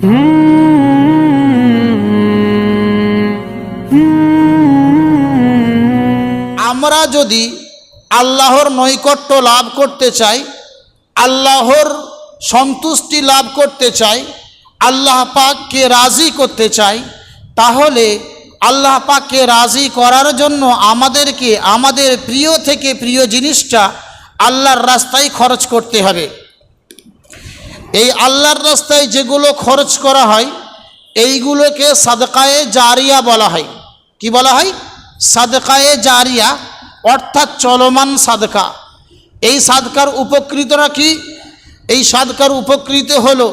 আমরা যদি আল্লাহর নৈকট্য লাভ করতে চাই, আল্লাহর সন্তুষ্টি লাভ করতে চাই, আল্লাহ পাককে রাজি করতে চাই, তাহলে আল্লাহ পাককে রাজি করার জন্য আমাদেরকে, আমাদের প্রিয় থেকে প্রিয় জিনিসটা আল্লাহর রাস্তায় খরচ করতে হবে। এই আল্লাহর রাস্তায় যেগুলো খরচ করা হয়, এইগুলোকে সাদকায়ে জারিয়া বলা হয়। কি বলা হয়? সাদকায়ে জারিয়া, অর্থাৎ চলমান সাদকা। এই সাদকার উপকৃতরা কি? এই সাদকার উপকৃত হলো,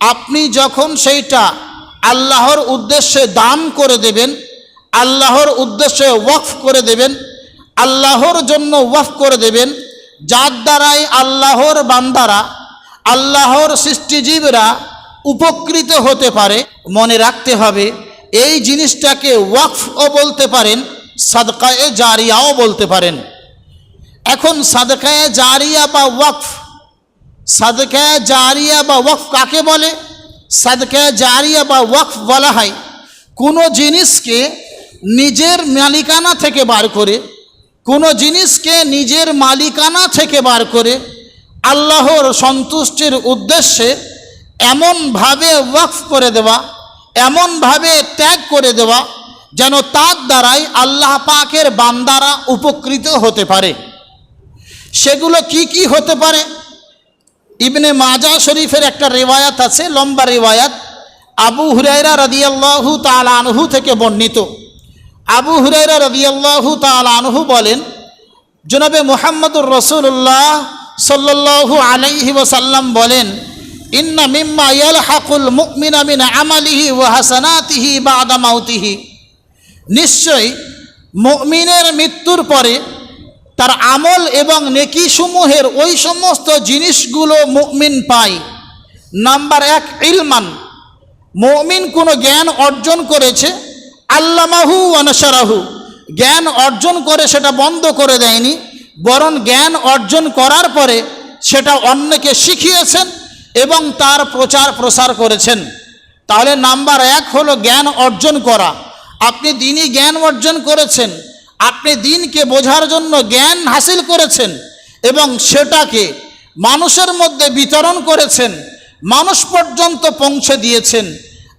আপনি যখন সেইটা আল্লাহর উদ্দেশ্যে দান করে দেবেন, আল্লাহর উদ্দেশ্যে ওয়াকফ করে দেবেন, আল্লাহর জন্য ওয়াকফ করে দেবেন, যার দ্বারাই আল্লাহর বান্দারা আল্লাহর সৃষ্টিজীবরা উপকৃত হতে পারে, মনে রাখতে হবে, এই জিনিসটাকে ওয়াকফও বলতে পারেন, সাদকায়ে জারিয়াও বলতে পারেন। এখন সাদকায়ে জারিয়া বা ওয়াকফ, সাদকায়ে জারিয়া বা ওয়াকফ কাকে বলে? সাদকায়ে জারিয়া বা ওয়াকফ বলা হয় কোনো জিনিসকে নিজের মালিকানা থেকে বার করে, কোনো জিনিসকে নিজের মালিকানা থেকে বার করে আল্লাহর সন্তুষ্টির উদ্দেশ্যে এমনভাবে ওয়াকফ করে দেওয়া, এমনভাবে ত্যাগ করে দেওয়া, যেন তার দ্বারাই আল্লাহ পাকের বান্দারা উপকৃত হতে পারে। সেগুলো কি কি হতে পারে? ইবনে মাজা শরীফের একটা রেওয়ায়াত আছে, লম্বা রেওয়ায়াত। আবু হুরাইরা রদিয়াল্লাহু তাল আনহু থেকে বর্ণিত। আবু হুরাইরা রদিয়াল্লাহু তাল আনহু বলেন, জনাবে মোহাম্মদুর রসুল্লাহ সাল্লাল্লাহু আলাইহি ওসাল্লাম বলেন, ইন্না মিম্মা ইয়ালহাকুল মুমিনা মিন আমালিহি ওয়া হাসানাতিহি বাদা মাউতিহি। নিশ্চয়ই মুমিনের মৃত্যুর পরে তার আমল এবং নেকিসমূহের ওই সমস্ত জিনিসগুলো মুমিন পায়। নাম্বার এক, ইলমান। মুমিন কোনো জ্ঞান অর্জন করেছে, আল্লামাহু অনসারাহু জ্ঞান অর্জন করে সেটা বন্ধ করে দেয়নি। বরং জ্ঞান অর্জন করার পরে সেটা অন্যকে শিখিয়েছেন এবং তার প্রচার প্রসার করেছেন। তাহলে নাম্বার এক হলো জ্ঞান অর্জন করা। আপনি দিনই জ্ঞান অর্জন করেছেন, আপনি দিনকে বোঝার জন্য জ্ঞান হাসিল করেছেন এবং সেটাকে মানুষের মধ্যে বিতরণ করেছেন, মানুষ পর্যন্ত পৌঁছে দিয়েছেন।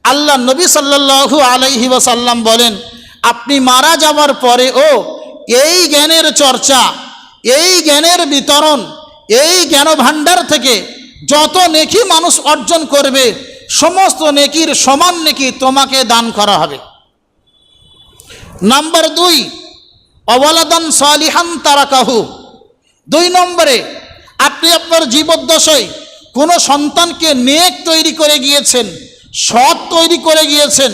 আল্লাহ নবী সাল্লাল্লাহু আলাইহি ওয়াসাল্লাম বলেন, আপনি মারা যাওয়ার পরে ও, এই জ্ঞানের চর্চা এই জ্ঞানের বিতরণ, এই জ্ঞান ভাণ্ডার থেকে যত নেকি মানুষ অর্জন করবে, সমস্ত নেকির সমান নেকি তোমাকে দান করা হবে। নাম্বার দুই, অবলাদান সালিহান তারাকাহু। দুই নম্বরে, আপনি আপনার জীবদ্দশায় কোনো সন্তানকে নেক তৈরি করে গিয়েছেন, সৎ তৈরি করে গিয়েছেন।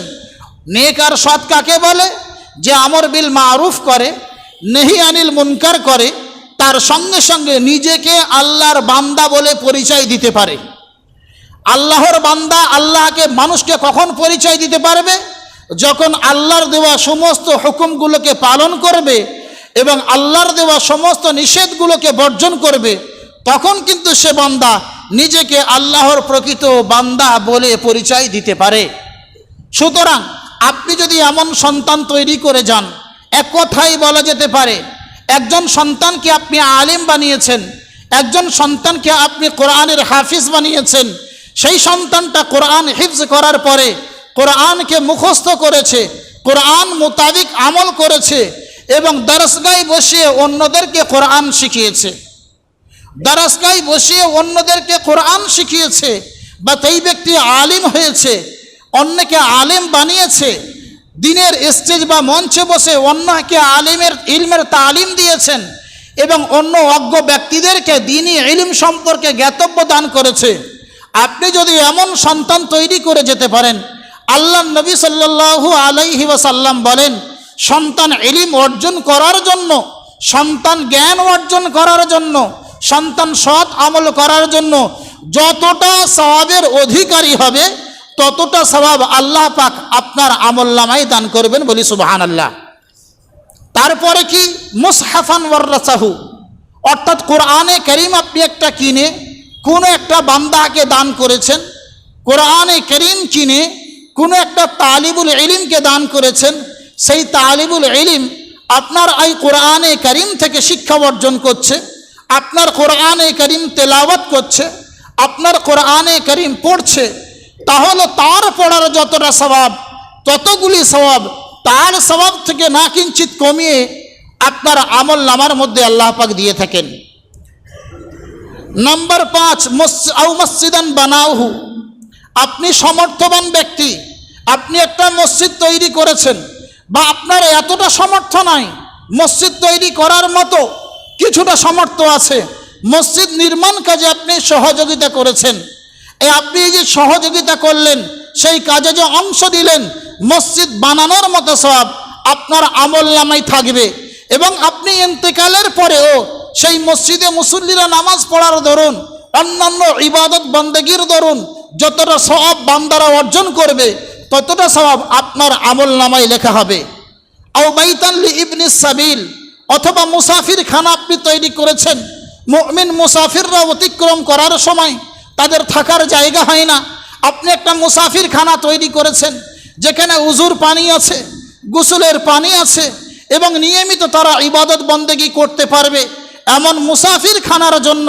নেক আর সৎ কাকে বলে? যে আমর বিল মারুফ করে, নেহি আনিল মুনকার করে তার সঙ্গে সঙ্গে নিজেকে আল্লাহর বান্দা বলে পরিচয় দিতে পারে। আল্লাহর বান্দা আল্লাহকে মানুষকে কখন পরিচয় দিতে পারবে? যখন আল্লাহর দেওয়া সমস্ত হুকুমগুলোকে পালন করবে এবং আল্লাহর দেওয়া সমস্ত নিষেধগুলোকে বর্জন করবে, তখন কিন্তু সে বান্দা নিজেকে আল্লাহর প্রকৃত বান্দা বলে পরিচয় দিতে পারে। সুতরাং আপনি যদি এমন সন্তান তৈরি করে যান, এক কথাই বলা যেতে পারে একজন সন্তানকে আপনি আলিম বানিয়েছেন, একজন সন্তানকে আপনি কোরআনের হাফিজ বানিয়েছেন, সেই সন্তানটা কোরআন হিফজ করার পরে কোরআনকে মুখস্থ করেছে, কোরআন মোতাবিক আমল করেছে এবং দরসগায় বসিয়ে অন্যদেরকে কোরআন শিখিয়েছে। দরসগায় বসিয়ে অন্যদেরকে কোরআন শিখিয়েছে বা সেই ব্যক্তি আলিম হয়েছে, অন্যকে আলিম বানিয়েছে দিনের স্টেজ বা মঞ্চে বসে অন্যকে আলিমের ইলমের তালিম দিয়েছেন এবং অন্য অজ্ঞ ব্যক্তিদেরকে দিনই ইলম সম্পর্কে জ্ঞাতব্য দান করেছে। আপনি যদি এমন সন্তান তৈরি করে যেতে পারেন, আল্লাহ নবী সাল্লাল্লাহু আলাইহি ওয়াসাল্লাম বলেন, সন্তান ইলিম অর্জন করার জন্য, সন্তান জ্ঞান অর্জন করার জন্য, সন্তান সৎ আমল করার জন্য যতটা সওয়াবের অধিকারী হবে ততটা স্বভাব আল্লাহ পাক আপনার আমল নামাই দান করবেন বলি সুবাহান আল্লাহ তারপরে কি? মুসহাফান ওয়ার্রাসাহু। অর্থাৎ কোরআনে করিম আপনি একটা কিনে, কোনো একটা বান্দাকে দান করেছেন, কোরআনে করিম কিনে, কোনো একটা তালিবুল ইলিমকে দান করেছেন, সেই তালিবুল ইলিম আপনার এই কোরআনে করিম থেকে শিক্ষা অর্জন করছে, আপনার কোরআনে করিম তেলাওয়াত করছে, আপনার কোরআনে করিম পড়ছে তাহলে তার পড়ার যতটা স্বভাব, ততগুলি স্বভাব, তার স্বভাব থেকে না কিঞ্চিত কমিয়ে আপনার আমল নামার মধ্যে আল্লাহ পাক দিয়ে থাকেন। নাম্বার পাঁচ আউ মসজিদান বানাওহু আপনি সমর্থবান ব্যক্তি, আপনি একটা মসজিদ তৈরি করেছেন বা আপনার এতটা সমর্থ নাই, মসজিদ তৈরি করার মতো কিছুটা সামর্থ্য আছে, মসজিদ নির্মাণ কাজে আপনি সহযোগিতা করেছেন। এই আপনি যে সহযোগিতা করলেন, সেই কাজে যে অংশ দিলেন মসজিদ বানানোর মতো সব আপনার আমল নামাই থাকবে। এবং আপনি ইন্তেকালের পরেও সেই মসজিদে মুসল্লিরা নামাজ পড়ার দরুন অন্যান্য ইবাদত বন্দেগীর দরুন যতটা স্বভাব বান্দারা অর্জন করবে, ততটা স্বভাব আপনার আমল নামায় লেখা হবে। আও বাইতাল্লি ইবনি সাবিল, অথবা মুসাফির খানা আপনি তৈরি করেছেন, মুমিন মুসাফিররা অতিক্রম করার সময় তাদের থাকার জায়গা হয় না। আপনি একটা মুসাফির খানা তৈরি করেছেন, যেখানে উজুর পানি আছে, গোসলের পানি আছে, এবং নিয়মিত তারা ইবাদত বন্দেগি করতে পারবে। এমন মুসাফির খানার জন্য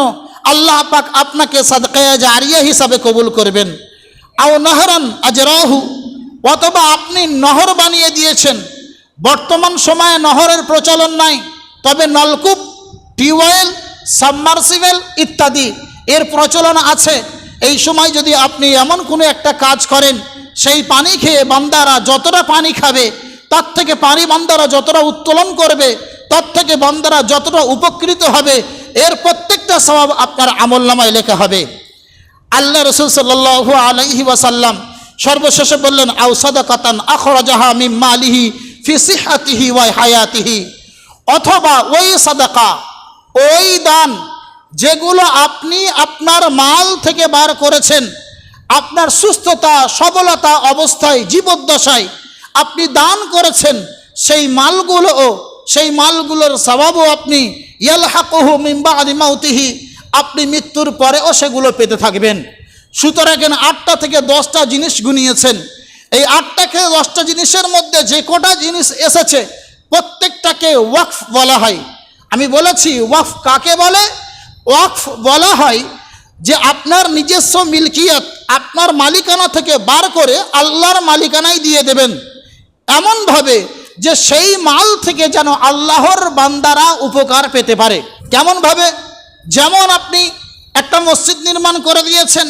আল্লাহ পাক আপনাকে সাদকায়া জারিয়া হিসাবে কবুল করবেন। আও নহরান আজরাহু, অথবা আপনি নহর বানিয়ে দিয়েছেন। বর্তমান সময়ে নহরের প্রচলন নাই, তবে নলকূপ, টিউবওয়েল, সাবমার্সিবেল ইত্যাদি। এর প্রচলন আছে। এই সময় যদি আপনি এমন কোনো একটা কাজ করেন, সেই পানি খেয়ে বান্দারা যতটা পানি খাবে, তার থেকে পানি বান্দারা যতটা উত্তোলন করবে, তার থেকে বান্দারা যতটা উপকৃত হবে, এর প্রত্যেকটা স্বভাব আপনার আমল নামায় লেখা হবে। আল্লাহ রসুল সাল্লাহ আলাইহি ওয়াসাল্লাম সর্বশেষে বললেন আউ সাদাকাতান আখরাজাহা মিম মালিহি ফি সিহাতিহি ওয়া হায়াতিহি। অথবা, ওই সাদাকা, ওই দান যেগুলো আপনি আপনার মাল থেকে বার করেছেন, আপনার সুস্থতা, সবলতা অবস্থায়, জীবদ্দশায় আপনি দান করেছেন, সেই মালগুলোও, সেই মালগুলোর স্বভাবও আপনি ইয়ালহাকুহু মিম্বা আদিমাউতিহি আপনি মৃত্যুর পরেও সেগুলো পেতে থাকবেন। সুতরাং আটটা থেকে দশটা জিনিস গুনিয়েছেন। এই আটটা থেকে দশটা জিনিসের মধ্যে যে কটা জিনিস এসেছে, প্রত্যেকটাকে ওয়াকফ বলা হয়। আমি বলেছি, ওয়াকফ কাকে বলে? ওয়াকফ বলা হয় যে আপনার নিজস্ব মিল্কিয়ত আপনার মালিকানা থেকে বার করে আল্লাহর মালিকানায় দিয়ে দেবেন। এমনভাবে যে সেই মাল থেকে যেন আল্লাহর বান্দারা উপকার পেতে পারে। কেমনভাবে? যেমন আপনি একটা মসজিদ নির্মাণ করে দিয়েছেন,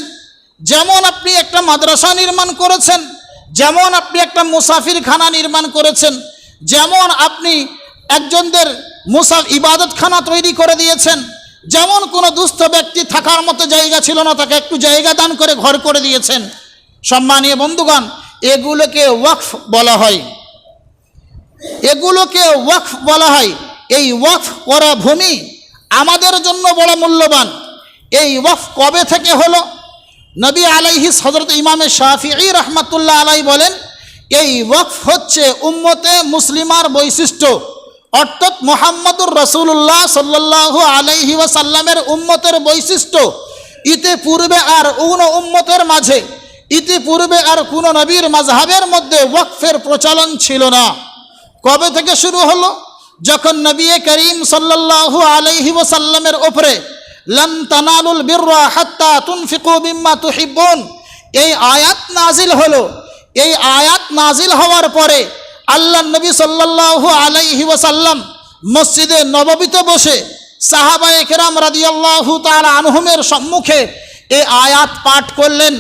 যেমন আপনি একটা মাদ্রাসা নির্মাণ করেছেন, যেমন আপনি একটা মুসাফির খানা নির্মাণ করেছেন, যেমন আপনি একজনদের মুসা ইবাদতখানা তৈরি করে দিয়েছেন যেমন কোনো দুস্থ ব্যক্তি থাকার মতো জায়গা ছিল না, তাকে একটু জায়গা দান করে ঘর করে দিয়েছেন। সম্মানীয় বন্ধুগণ, এগুলোকে ওয়াকফ বলা হয়। এগুলোকে ওয়াকফ বলা হয়। এই ওয়াকফ করা ভূমি আমাদের জন্য বড় মূল্যবান। এই ওয়াকফ কবে থেকে হলো? নবী আলাইহি হজরত ইমামে শাফি রহমাতুল্লাহ আলাই বলেন, এই ওয়াকফ হচ্ছে উম্মতে মুসলিমার বৈশিষ্ট্য। অর্থাৎ মোহাম্মদুর রসুল্লাহ সাল্লাহ আলাইহি ওয়াসাল্লামের উম্মতের বৈশিষ্ট্য, ইতে পূর্বে আর কোনো উম্মতের মাঝে ইতিপূর্বে আর কোনো নবীর মাঝহাবের মধ্যে ওয়াকফের প্রচলন ছিল না। কবে থেকে শুরু হলো? যখন নবী করিম সাল্লাল্লাহু আলাইহি ওয়াসাল্লামের ওপরে লন তানালুল বিররা হাত্তা তুনফিকু মিম্মা তুহিব্বুন এই আয়াত নাজিল হলো। এই আয়াত নাজিল হওয়ার পরে আল্লাহ নবী সাল্লাল্লাহু আলাইহি ওয়াসাল্লাম মসজিদে নববীতে বসে সাহাবায়ে কেরাম রাদিয়াল্লাহু তাআলা আনহুমের সম্মুখে এই আয়াত পাঠ করলেন।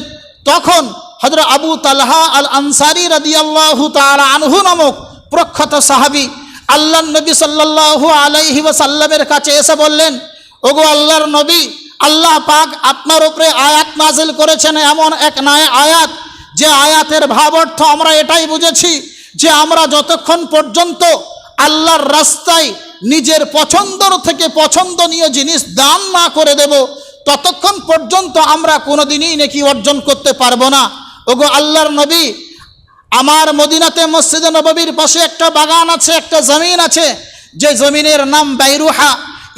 তখন হযরত আবু তালহা আল আনসারি রাদিয়াল্লাহু তাআলা আনহু নামক প্রখ্যাত সাহাবী আল্লাহ নবী সাল্লাল্লাহু আলাইহি ওয়াসাল্লামের কাছে এসে বললেন, ওগো আল্লাহর নবী, আল্লাহ পাক আপনার উপরে আয়াত নাজিল করেছেন এমন এক নায় আয়াত যে আয়াতের ভাব অর্থ আমরা এটাই বুঝেছি যে আমরা যতক্ষণ পর্যন্ত আল্লাহর রাস্তায় নিজের পছন্দর থেকে পছন্দনীয় জিনিস দান না করে দেব, ততক্ষণ পর্যন্ত আমরা কোনোদিনই নাকি অর্জন করতে পারব না। ওগো আল্লাহর নবী, আমার মদিনাতে মসজিদে নববীর পাশে একটা বাগান আছে, একটা জমিন আছে, যে জমিনের নাম বাইরুহা।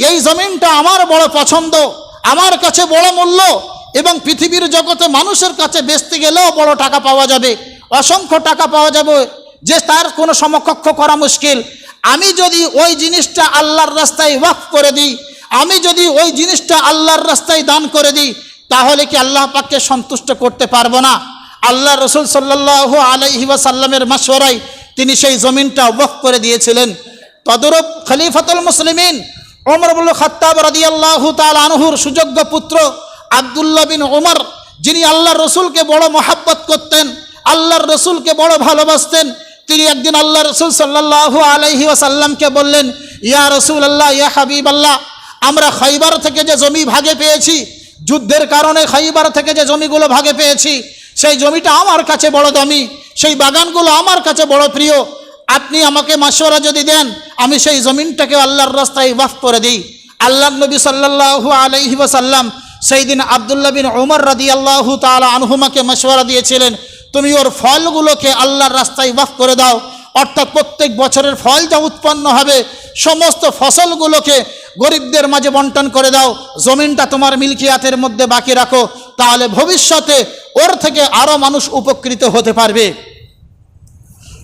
এই জমিনটা আমার বড় পছন্দ, আমার কাছে বড় মূল্য এবং পৃথিবীর জগতে মানুষের কাছে বেচতে গেলেও বড় টাকা পাওয়া যাবে। অসংখ্য টাকা পাওয়া যাবে যে তার কোনো সমকক্ষ করা মুশকিল। আমি যদি ওই জিনিসটা আল্লাহর রাস্তায় ওয়াক করে দিই, আমি যদি ওই জিনিসটা আল্লাহর রাস্তায় দান করে দিই, তাহলে কি আল্লাহ পাককে সন্তুষ্ট করতে পারব না? আল্লাহ রসুল সাল্লাহ আলাইহি ওয়াসাল্লামের মাসওয়ারায় তিনি সেই জমিনটা ওয়াক করে দিয়েছিলেন। তদরূপ খলিফাতুল মুসলিমিন ওমর বুল খাত্তাব রাদিয়াল্লাহু তাআলা আনহুর সুযোগ্য পুত্র আব্দুল্লাহ বিন ওমর, যিনি আল্লাহর রসুলকে বড় মহাব্বত করতেন, আল্লাহর রসুলকে বড় ভালোবাসতেন তিনি একদিন আল্লাহ রসুল সাল্লাল্লাহু আলাইহি ওয়াসাল্লামকে বললেন, ইয়া রসুল আল্লাহ ইয়া হাবিব আল্লাহ আমরা খাইবার থেকে যে জমি ভাগে পেয়েছি, যুদ্ধের কারণে খাইবার থেকে যে জমিগুলো ভাগে পেয়েছি, সেই জমিটা আমার কাছে বড় দামি, সেই বাগানগুলো আমার কাছে বড় প্রিয়, আপনি আমাকে মাসোরা যদি দেন, আমি সেই জমিনটাকে আল্লাহর রাস্তায় ওয়াফ করে দিই। আল্লাহ নবী সাল্লাল্লাহু আলাইহি ওয়াসাল্লাম সেই দিন আবদুল্লাহ বিন ওমর রাদি আল্লাহু তালা আনহুমাকে মশওয়ারা দিয়েছিলেন তুমি ওর ফলগুলোকে আল্লাহর রাস্তায় ওয়াফ করে দাও। অর্থাৎ প্রত্যেক বছরের ফল যা উৎপন্ন হবে, সমস্ত ফসলগুলোকে গরিবদের মাঝে বন্টন করে দাও। জমিনটা তোমার মিল্কিয়াতের মধ্যে বাকি রাখো। তাহলে ভবিষ্যতে ওর থেকে আরও মানুষ উপকৃত হতে পারবে।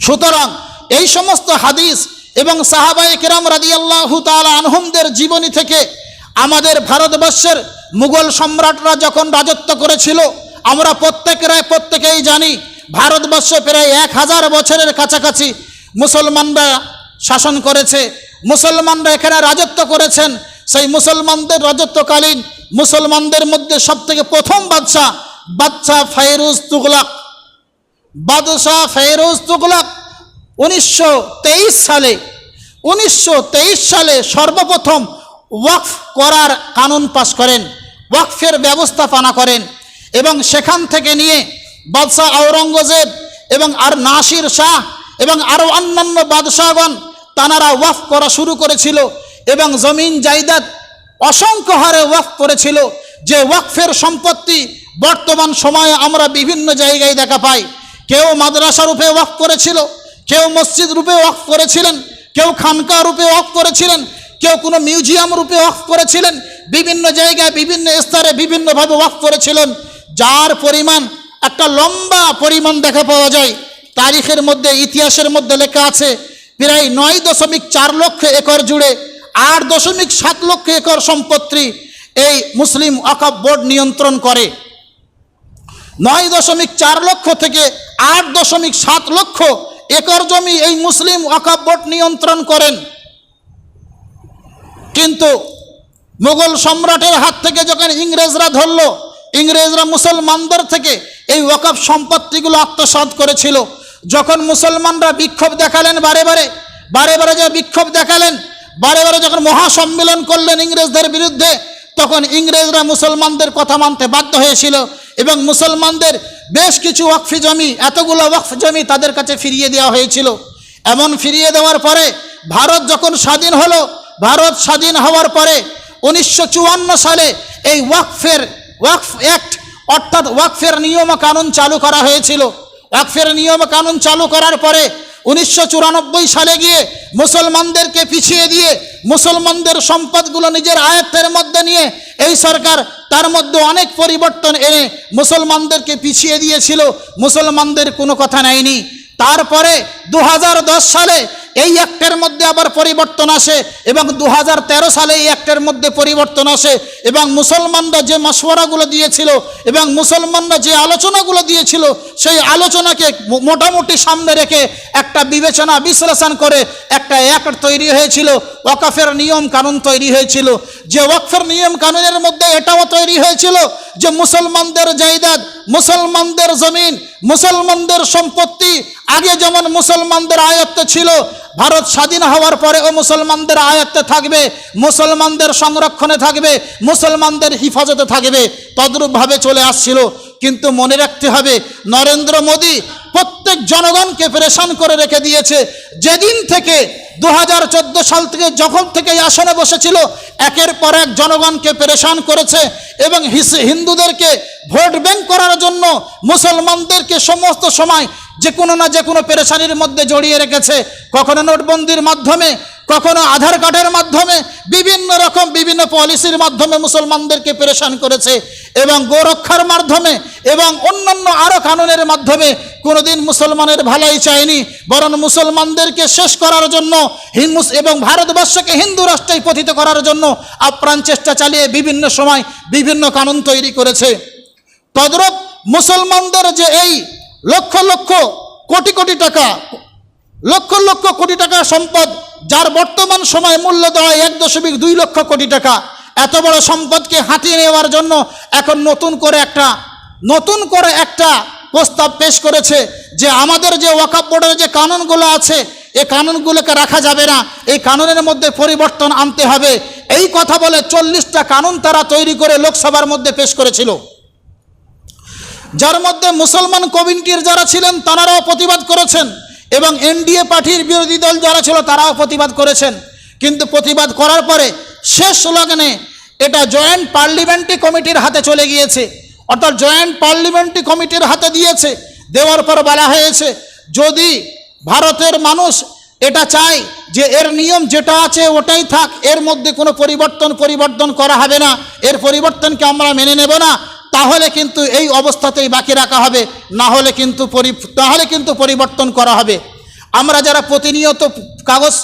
সুতরাং এই সমস্ত হাদিস এবং সাহাবায়ে কেরাম রাদিয়াল্লাহু তাআলা আনহুমদের জীবনী থেকে আমাদের ভারতবর্ষের মুঘল সম্রাটরা যখন রাজত্ব করেছিল আমরা প্রত্যেকেরাই প্রত্যেকেই জানি ভারতবর্ষে প্রায় এক হাজার বছরের কাছাকাছি মুসলমানরা শাসন করেছে, মুসলমানরা এখানে রাজত্ব করেছেন। সেই মুসলমানদের রাজত্বকালীন মুসলমানদের মধ্যে সবথেকে প্রথম বাদশাহ বাদশাহ ফাইরুজ তুগলাক। বাদশাহ ফেরোজ তুগলক উনিশশো সালে, উনিশশো তেইশ সালে সর্বপ্রথম ওয়াকফ করার কানুন পাশ করেন, ওয়াকফের ব্যবস্থাপনা করেন। এবং সেখান থেকে নিয়ে বাদশাহ আওরঙ্গজেব এবং আর নাসির শাহ এবং আরও অন্যান্য বাদশাহগণ তানারা ওয়াফ করা শুরু করেছিল এবং জমিন জায়দাদ অসংখ্য হারে ওয়াফ করেছিল যে ওয়াকফের সম্পত্তি বর্তমান সময়ে আমরা বিভিন্ন জায়গায় দেখা পাই। কেউ মাদ্রাসা রূপে ওয়াক করেছিল, কেউ মসজিদ রূপে ওয়াক করেছিলেন, কেউ খানকা রূপে ওয়াক করেছিলেন, কেউ কোনো মিউজিয়াম রূপে ওয়াক করেছিলেন, বিভিন্ন জায়গায় বিভিন্ন স্তরে বিভিন্নভাবে ওয়াক করেছিলেন। যার পরিমাণ, একটা লম্বা পরিমাণ দেখা পাওয়া যায়। তারিখের মধ্যে, ইতিহাসের মধ্যে লেখা আছে, প্রায় নয় দশমিক চার লক্ষ একর জুড়ে আট দশমিক সাত লক্ষ একর সম্পত্তি এই মুসলিম অকাপ বোর্ড নিয়ন্ত্রণ করে। নয় দশমিক চার লক্ষ থেকে আট দশমিক সাত লক্ষ একর জমি এই মুসলিম ওয়াকাব বোর্ড নিয়ন্ত্রণ করেন। কিন্তু মুঘল সম্রাটের হাত থেকে যখন ইংরেজরা ধরল ইংরেজরা মুসলমানদের থেকে এই ওয়াকফ সম্পত্তিগুলো আত্মসাৎ করেছিল। যখন মুসলমানরা বিক্ষোভ দেখালেন বারে বারে বারে বারে যে বিক্ষোভ দেখালেন, বারে বারে যখন মহাসম্মেলন করলেন ইংরেজদের বিরুদ্ধে, তখন ইংরেজরা মুসলমানদের কথা মানতে বাধ্য হয়েছিল এবং মুসলমানদের বেশ কিছু ওয়াকফি জমি, এতগুলো ওয়াকফ জমি তাদের কাছে ফিরিয়ে দেওয়া হয়েছিল। এমন ফিরিয়ে দেওয়ার পরে, ভারত যখন স্বাধীন হলো, ভারত স্বাধীন হওয়ার পরে, উনিশশো চুয়ান্ন সালে এই ওয়াকফের ওয়াকফ অ্যাক্ট অর্থাৎ ওয়াকফের নিয়ম কানুন চালু করা হয়েছিল। ওয়াকফের নিয়ম কানুন চালু করার পরে উনিশশো চুরানব্বই সালে গিয়ে মুসলমানদেরকে পিছিয়ে দিয়ে মুসলমানদের সম্পদগুলো নিজের আয়ত্তের মধ্যে নিয়ে এই সরকার তার মধ্যে অনেক পরিবর্তন এনে মুসলমানদেরকে পিছিয়ে দিয়েছিল। মুসলমানদের কোনো কথা নেয়নি। তারপরে দু হাজার দশ সালে এই অ্যাক্টের মধ্যে আবার পরিবর্তন আসে এবং দু হাজার তেরো সালে এই অ্যাক্টের মধ্যে পরিবর্তন আসে এবং মুসলমানরা যে মশওয়ারাগুলো দিয়েছিল এবং মুসলমানরা যে আলোচনাগুলো দিয়েছিল, সেই আলোচনাকে মোটামুটি সামনে রেখে একটা বিবেচনা, বিশ্লেষণ করে একটা অ্যাক্ট তৈরি হয়েছিল, ওয়াকাফের নিয়ম কানুন তৈরি হয়েছিল। যে ওয়াকফের নিয়ম কানুনের মধ্যে এটাও তৈরি হয়েছিল যে মুসলমানদের জায়দাদ মুসলমানদের জমিন মুসলমানদের সম্পত্তি আগে যেমন মুসলমানদের আয়ত্তে ছিল ভারত স্বাধীন হওয়ার পরে ও মুসলমানদের আয়ত্তে থাকবে, মুসলমানদের সংরক্ষণে থাকবে, মুসলমানদের হিফাজতে থাকবে, তদ্রূপভাবে চলে আসছিল। কিন্তু মনে রাখতে হবে, নরেন্দ্র মোদী প্রত্যেক জনগণকে পরেশান করে রেখে দিয়েছে। যেদিন থেকে দু হাজার চোদ্দ সাল থেকে যখন থেকে আসনে বসেছিল, একের পর এক জনগণকে পরেশান করেছে এবং হিন্দুদেরকে ভোট ব্যাংক করার জন্য মুসলমানদেরকে সমস্ত সময় যে কোনো না যে কোনো পেরেশানির মধ্যে জড়িয়ে রেখেছে। কখনো নোটবন্দির মাধ্যমে, কখনো আধার কার্ডের মাধ্যমে, বিভিন্ন রকম বিভিন্ন পলিসির মাধ্যমে মুসলমানদেরকে পরেশান করেছে এবং গোরক্ষার মাধ্যমে এবং অন্যান্য আরও কানুনের মাধ্যমে কোনোদিন মুসলমানের ভালাই চায়নি, বরং মুসলমানদেরকে শেষ করার জন্য, হিন্দু এবং ভারতবর্ষকে হিন্দু রাষ্ট্রে পথিত করার জন্য আপ্রাণ চেষ্টা চালিয়ে বিভিন্ন সময় বিভিন্ন কানুন তৈরি করেছে। তদ্রূপ মুসলমানদের যে এই লক্ষ লক্ষ কোটি কোটি টাকা, লক্ষ লক্ষ কোটি টাকা সম্পদ যার বর্তমান সময় মূল্য দেওয়া এক দশমিক দুই লক্ষ কোটি টাকা। এত বড় সম্পদকে হাতিয়ে নেওয়ার জন্য এখন নতুন করে একটা, নতুন করে একটা প্রস্তাব পেশ করেছে যে আমাদের যে ওয়াকাপ বোর্ডের যে কানুনগুলো আছে এই কানুনগুলোকে রাখা যাবে না। এই কানুনের মধ্যে পরিবর্তন আনতে হবে। এই কথা বলে চল্লিশটা কানুন তারা তৈরি করে লোকসভার মধ্যে পেশ করেছিল। যার মধ্যে মুসলমান কমিউনিটির যারা ছিলেন, তারাও প্রতিবাদ করেছেন এবং এনডিএ পার্টির বিরোধী দল যারা ছিল, তারাও প্রতিবাদ করেছেন। কিন্তু প্রতিবাদ করার পরে শেষ স্লোগানে এটা জয়েন্ট পার্লিমেন্টারি কমিটির হাতে চলে গিয়েছে। অর্থাৎ জয়েন্ট পার্লিমেন্টারি কমিটির হাতে দিয়েছে, দেওয়ার পর বলা হয়েছে, যদি ভারতের মানুষ এটা চায় যে এর নিয়ম যেটা আছে ওটাই থাক, এর মধ্যে কোনো পরিবর্তন পরিবর্তন করা হবে না, এর পরিবর্তনকে আমরা মেনে নেব না তাহলে কিন্তু এই অবস্থাতেই বাকি রাখা হবে, না হলে কিন্তু পরি তাহলে কিন্তু পরিবর্তন করা হবে। আমরা যারা প্রতিনিয়ত কাগজ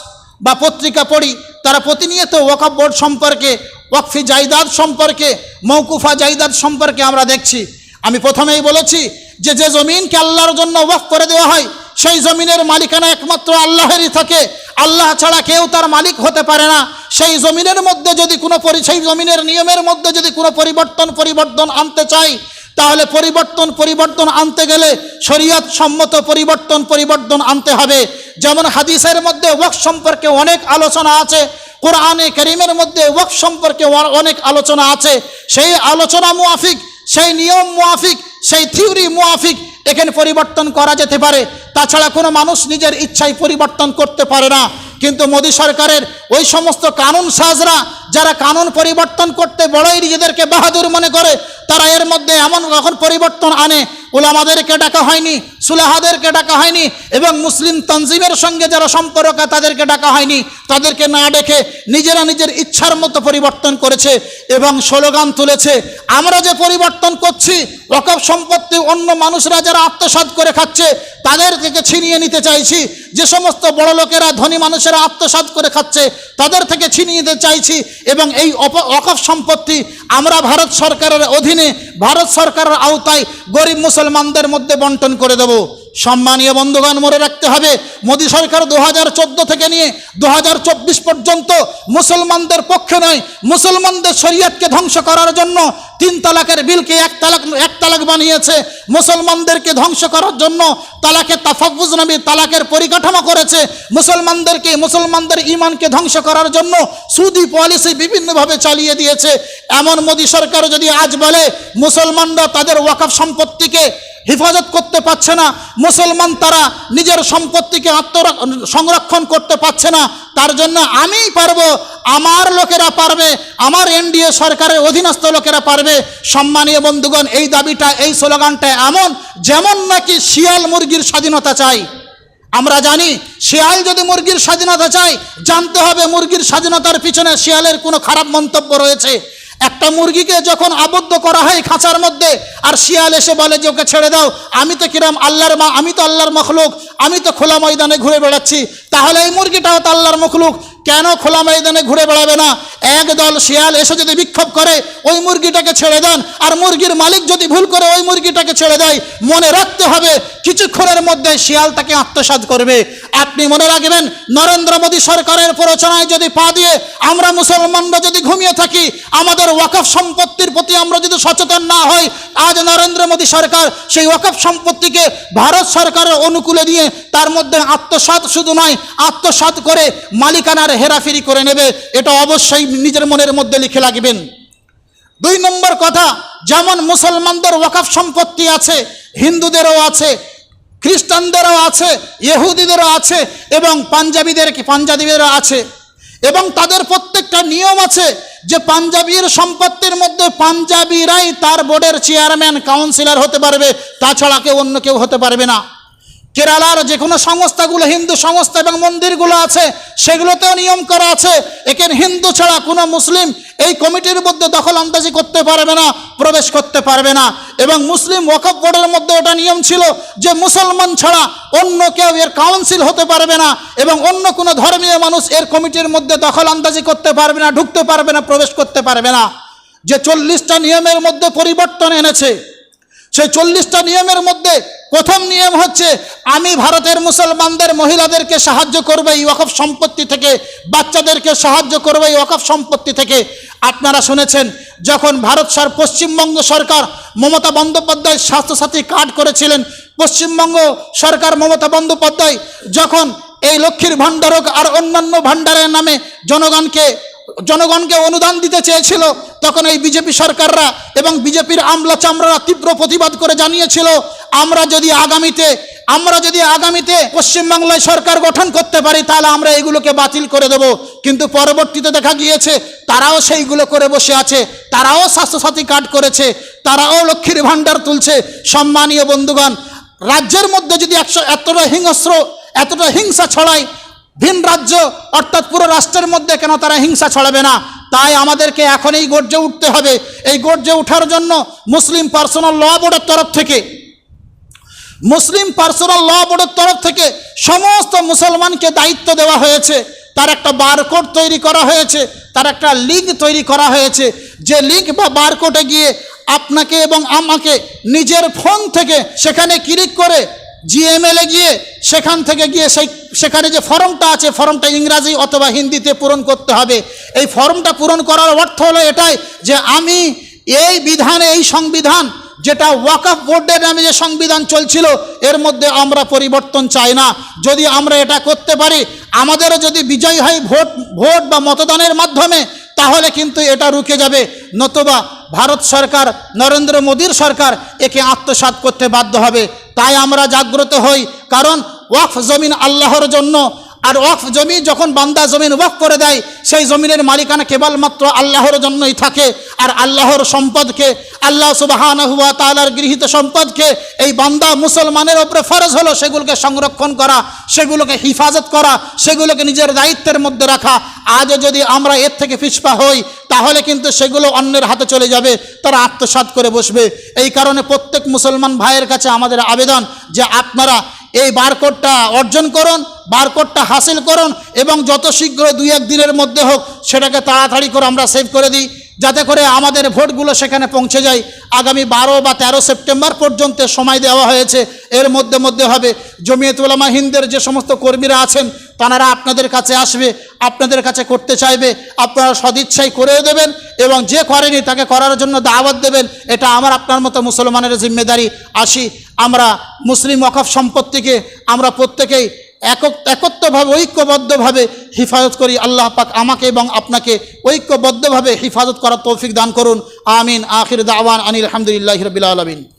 বা পত্রিকা পড়ি, তারা প্রতিনিয়ত ওয়াকফ বোর্ড সম্পর্কে, ওয়াকফি জায়দাদ সম্পর্কে মৌকুফা জায়দাদ সম্পর্কে আমরা দেখছি। আমি প্রথমেই বলেছি যে যে জমিনকে আল্লাহর জন্য ওয়াক করে দেওয়া হয় সেই জমিনের মালিকানা একমাত্র আল্লাহেরই থাকে। আল্লাহ ছাড়া কেউ তার মালিক হতে পারে না। সেই জমিনের মধ্যে যদি কোনো সেই জমিনের নিয়মের মধ্যে যদি কোনো পরিবর্তন পরিবর্তন আনতে চাই, তাহলে পরিবর্তন পরিবর্তন আনতে গেলে শরীয়ত সম্মত পরিবর্তন পরিবর্তন আনতে হবে। যেমন হাদিসের মধ্যে ওয়াক সম্পর্কে অনেক আলোচনা আছে। কোরআনে করিমের মধ্যে ওয়াক সম্পর্কে অনেক আলোচনা আছে। সেই আলোচনা মুআফিক সেই নিয়ম মুআফিক সেই থিওরি মুআফিক এখানে পরিবর্তন করা যেতে পারে। তাছাড়া কোনো মানুষ নিজের ইচ্ছায় পরিবর্তন করতে পারে না। কিন্তু মোদী সরকারের ওই সমস্ত কানুন সাজরা, যারা কানুন পরিবর্তন করতে বড়ই নিজেদেরকে বাহাদুর মনে করে তারা এর মধ্যে এমন কখন পরিবর্তন আনে ওলামাদেরকে ডাকা হয়নি, সুলাহাদেরকে ডাকা হয়নি, এবং মুসলিম তনজিমের সঙ্গে যারা সম্পর্ক, তাদেরকে ডাকা হয়নি। তাদেরকে না ডেকে নিজেরা নিজের ইচ্ছার মতো পরিবর্তন করেছে এবং স্লোগান তুলেছে, আমরা যে পরিবর্তন করছি ওকফ সম্পত্তি অন্য মানুষরা যারা আত্মসাৎ করে খাচ্ছে তাদের থেকে ছিনিয়ে নিতে চাইছি। যে সমস্ত বড় লোকেরা, ধনী মানুষেরা আত্মসাৎ করে খাচ্ছে, তাদের থেকে ছিনিয়ে নিতে চাইছি এবং এই ওকফ সম্পত্তি আমরা ভারত সরকারের অধীনে ভারত সরকারের আওতায় গরিব মুসলমানদের মধ্যে বন্টন করে দেব। সম্মানীয় বন্ধুগণ, মনে রাখতে হবে, মোদী সরকার দুহাজার চোদ্দ থেকে নিয়ে দুহাজার চব্বিশ পর্যন্ত মুসলমানদের পক্ষে নয়, মুসলমানদের শরীয়তকে ধ্বংস করার জন্য তিন তালাকের বিলকে এক তালাক এক তালাক বানিয়েছে। মুসলমানদেরকে ধ্বংস করার জন্য তালাকে তাফাকুজ নামে তালাকের পরিকাঠামো করেছে। মুসলমানদেরকে, মুসলমানদের ইমানকে ধ্বংস করার জন্য সুদি পলিসি বিভিন্নভাবে চালিয়ে দিয়েছে। এমন মোদী সরকার যদি আজ বলে, মুসলমানরা তাদের ওয়াকফ সম্পত্তিকে হেফাজত করতে পারছে না, মুসলমান তারা নিজের সম্পত্তিকে আত্ম সংরক্ষণ করতে পারছে না, তার জন্য আমিই পারব, আমার লোকেরা পারবে, আমার এনডিএ সরকারের অধীনস্থ লোকেরা পারবে। সম্মানীয় বন্ধুগণ, এই দাবিটা, এই স্লোগানটা এমন যেমন নাকি শিয়াল মুরগির স্বাধীনতা চাই। আমরা জানি, শিয়াল যদি মুরগির স্বাধীনতা চাই জানতে হবে মুরগির স্বাধীনতার পিছনে শিয়ালের কোনো খারাপ মন্তব্য রয়েছে। একটা মুরগিকে যখন আবদ্ধ করা হয় খাঁচার মধ্যে, আর শিয়াল এসে বলে যে ওকে ছেড়ে দাও, আমি তো কিরাম আল্লাহর মা, আমি তো আল্লাহর মখলুক, আমি তো খোলা ময়দানে ঘুরে বেড়াচ্ছি, তাহলে এই মুরগিটাও তো আল্লাহর মখলুক। কেন খোলা ময়দানে ঘুরে বেড়াবে না? একদল শিয়াল এসে যদি বিক্ষোভ করে, ওই মুরগিটাকে ছেড়ে দেন। আর মুরগির মালিক যদি ভুল করে, ওই মুরগিটাকে ছেড়ে দেয়। মনে রাখতে হবে, কিছুক্ষণের মধ্যে শিয়াল তাকে আত্মসাৎ করবে। আপনি মনে রাখবেন, নরেন্দ্র মোদী সরকারের প্ররোচনায় যদি পা দিয়ে আমরা মুসলমানরা যদি ঘুমিয়ে থাকি, আমাদের ওয়াকফ সম্পত্তির প্রতি আমরা যদি সচেতন না হই, আজ নরেন্দ্র মোদী সরকার সেই ওয়াকফ সম্পত্তিকে ভারত সরকারের অনুকূলে দিয়ে তার মধ্যে আত্মসাৎ শুধু নয়, আত্মসাৎ করে মালিকানার হেরাফেরি করে নেবে, এটা অবশ্যই নিজের মনের মধ্যে লিখে লাগবেন দুই নম্বর কথা, যেমন মুসলমানদের ওয়াকফ সম্পত্তি আছে, হিন্দুদেরও আছে, খ্রিস্টানদেরও আছে, ইহুদিদেরও আছে, এবং পাঞ্জাবিদের পাঞ্জাবিদেরও আছে, এবং তাদের প্রত্যেকটা নিয়ম আছে যে পাঞ্জাবির সম্পত্তির মধ্যে পাঞ্জাবিরাই তার বোর্ডের চেয়ারম্যান, কাউন্সিলর হতে পারবে, তাছাড়া কেউ অন্য কেউ হতে পারবে না। কেরালার যে কোনো সংস্থাগুলো, হিন্দু সংস্থা এবং মন্দিরগুলো আছে, সেগুলোতেও নিয়ম করা আছে। এখানে হিন্দু ছাড়া কোনো মুসলিম এই কমিটির মধ্যে দখল আন্দাজি করতে পারবে না, প্রবেশ করতে পারবে না। এবং মুসলিম ওয়াকফ বোর্ডের মধ্যে ওটা নিয়ম ছিল যে মুসলমান ছাড়া অন্য কেউ এর কাউন্সিল হতে পারবে না এবং অন্য কোনো ধর্মীয় মানুষ এর কমিটির মধ্যে দখল আন্দাজি করতে পারবে না, ঢুকতে পারবে না, প্রবেশ করতে পারবে না। যে চল্লিশটা নিয়মের মধ্যে পরিবর্তন এনেছে, সেই চল্লিশটা নিয়মের মধ্যে প্রথম নিয়ম হচ্ছে, আমি ভারতের মুসলমানদের মহিলাদেরকে সাহায্য করবে, এই ওয়াকফ সম্পত্তি থেকে, বাচ্চাদেরকে সাহায্য করবে, এই ওয়াকফ সম্পত্তি থেকে। আপনারা শুনেছেন, যখন ভারত সর, পশ্চিমবঙ্গ সরকার মমতা বন্দ্যোপাধ্যায় স্বাস্থ্যসাথী কার্ড করেছিলেন, পশ্চিমবঙ্গ সরকার মমতা বন্দ্যোপাধ্যায়, যখন এই লক্ষ্মীর ভাণ্ডার হোক আর অন্যান্য ভাণ্ডারের নামে জনগণকে জনগণকে অনুদান দিতে চেয়েছিল, তখন এই বিজেপি সরকাররা এবং বিজেপির আমলা চামড়ারা তীব্র প্রতিবাদ করে জানিয়েছিল, আমরা যদি আগামীতে, আমরা যদি আগামীতে পশ্চিমবাংলায় সরকার গঠন করতে পারি, তাহলে আমরা এগুলোকে বাতিল করে দেব। কিন্তু পরবর্তীতে দেখা গিয়েছে, তারাও সেইগুলো করে বসে আছে, তারাও স্বাস্থ্যসাথী কার্ড করেছে, তারাও লক্ষ্মীর ভাণ্ডার তুলছে। সম্মানীয় বন্ধুগণ, রাজ্যের মধ্যে যদি একশো, এতটা হিংস্র, এতটা হিংসা ছড়ায় ভিন রাজ্য, অর্থাৎ পুরো রাষ্ট্রের মধ্যে কেন তারা হিংসা ছড়াবে না? তাই আমাদেরকে এখন এই গর্জে উঠতে হবে। এই গর্জে ওঠার জন্য মুসলিম পার্সোনাল ল বোর্ডের তরফ থেকে, মুসলিম পার্সোনাল ল বোর্ডের তরফ থেকে সমস্ত মুসলমানকে দায়িত্ব দেওয়া হয়েছে। তার একটা বারকোড তৈরি করা হয়েছে, তার একটা লিঙ্ক তৈরি করা হয়েছে। যে লিঙ্ক বা বারকোডে গিয়ে আপনাকে এবং আমাকে নিজের ফোন থেকে সেখানে ক্লিক করে জিএমএলে গিয়ে সেখান থেকে গিয়ে সেই, সেখানে যে ফর্মটা আছে, ফর্মটা ইংরাজি অথবা হিন্দিতে পূরণ করতে হবে। এই ফর্মটা পূরণ করার অর্থ হলো এটাই যে আমি এই বিধানে, এই সংবিধান যেটা ওয়াকফ বোর্ডের নামে যে সংবিধান চলছিল, এর মধ্যে আমরা পরিবর্তন চাই না। যদি আমরা এটা করতে পারি, আমাদেরও যদি বিজয় হয় ভোট ভোট বা মতদানের মাধ্যমে তাহলে কিন্তু এটা রুকে যাবে। নতুবা ভারত সরকার, নরেন্দ্র মোদীর সরকার একে আত্মসাত করতে বাধ্য হবে। তাই আমরা জাগ্রত হই, কারণ ওয়াকফ জমিন আল্লাহর জন্য আর ওয়াকফ জমি যখন বান্দা জমিন ওয়াক করে দেয়, সেই জমিনের মালিকানা কেবলমাত্র আল্লাহর জন্যই থাকে। আর আল্লাহর সম্পদকে, আল্লাহ সুবাহান হুয়া তালার গৃহীত সম্পদকে, এই বান্দা মুসলমানের ওপরে ফরজ হলো সেগুলোকে সংরক্ষণ করা, সেগুলোকে হিফাজত করা, সেগুলোকে নিজের দায়িত্বের মধ্যে রাখা। আজও যদি আমরা এর থেকে পিছপা হই, তাহলে কিন্তু সেগুলো অন্যের হাতে চলে যাবে, তারা আত্মসাৎ করে বসবে। এই কারণে প্রত্যেক মুসলমান ভাইয়ের কাছে আমাদের আবেদন যে আপনারা এই বারকোডটা অর্জন করুন বারকোডটা হাসিল করুন এবং যত শীঘ্র দুই এক দিনের মধ্যে হোক সেটাকে তাড়াতাড়ি করে আমরা সেভ করে দিই, যাতে করে আমাদের ভোটগুলো সেখানে পৌঁছে যায়। আগামী বারো বা তেরো সেপ্টেম্বর পর্যন্ত সময় দেওয়া হয়েছে। এর মধ্যে মধ্যে হবে জমিয়ত উলামা হিন্দের যে সমস্ত কর্মীরা আছেন, তারা আপনাদের কাছে আসবে, আপনাদের কাছে করতে চাইবে, আপনারা সদিচ্ছাই করেও দেবেন এবং যে করেনি তাকে করার জন্য দাওয়াত দেবেন, এটা আমার আপনার মতো মুসলমানের জিম্মেদারি। আসি, আমরা মুসলিম ওয়াকফ সম্পত্তিকে আমরা প্রত্যেকেই একক একত্রভাবে ঐক্যবদ্ধভাবে হিফাজত করি। আল্লাহ পাক আমাকে এবং আপনাকে ঐক্যবদ্ধভাবে হিফাজত করার তৌফিক দান করুন। আমিন। আখির দাওয়ান আনিল আলহামদুলিল্লাহ রবিল আলমিন।